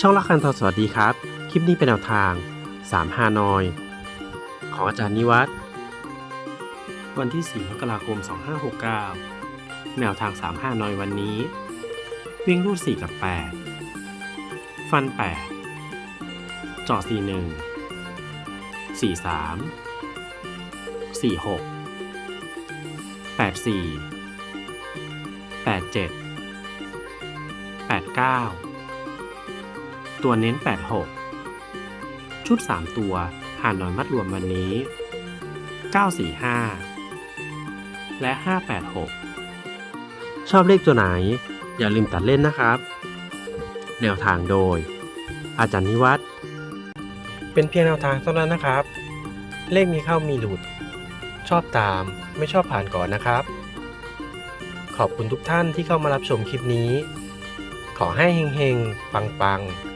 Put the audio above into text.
ช่องละคันทอสวัสดีครับ คลิปนี้เป็นแนวทาง3ฮานอย ของอาจารย์นิวัฒน์วันที่ 4 มกราคม 2569 แนวทาง3ฮานอยวันนี้ วิ่งรูด 4 กับ 8 ฟัน 8 จอ41 43 46 84 87 89 ตัวเน้น 86 ชุด 3 ตัวหานอยมัดรวมวันนี้ 945 และ 586 ชอบเลขตัวไหน อย่าลืมตัดเล่นนะครับ แนวทางโดย อาจารย์นิวัฒน์เป็นเพียงแนวทางเท่านั้นนะครับ เลขมีเข้ามีหลุด ชอบตามไม่ชอบผ่านก่อนนะครับ ขอบคุณทุกท่านที่เข้ามารับชมคลิปนี้ ขอให้เฮงๆ ปังๆ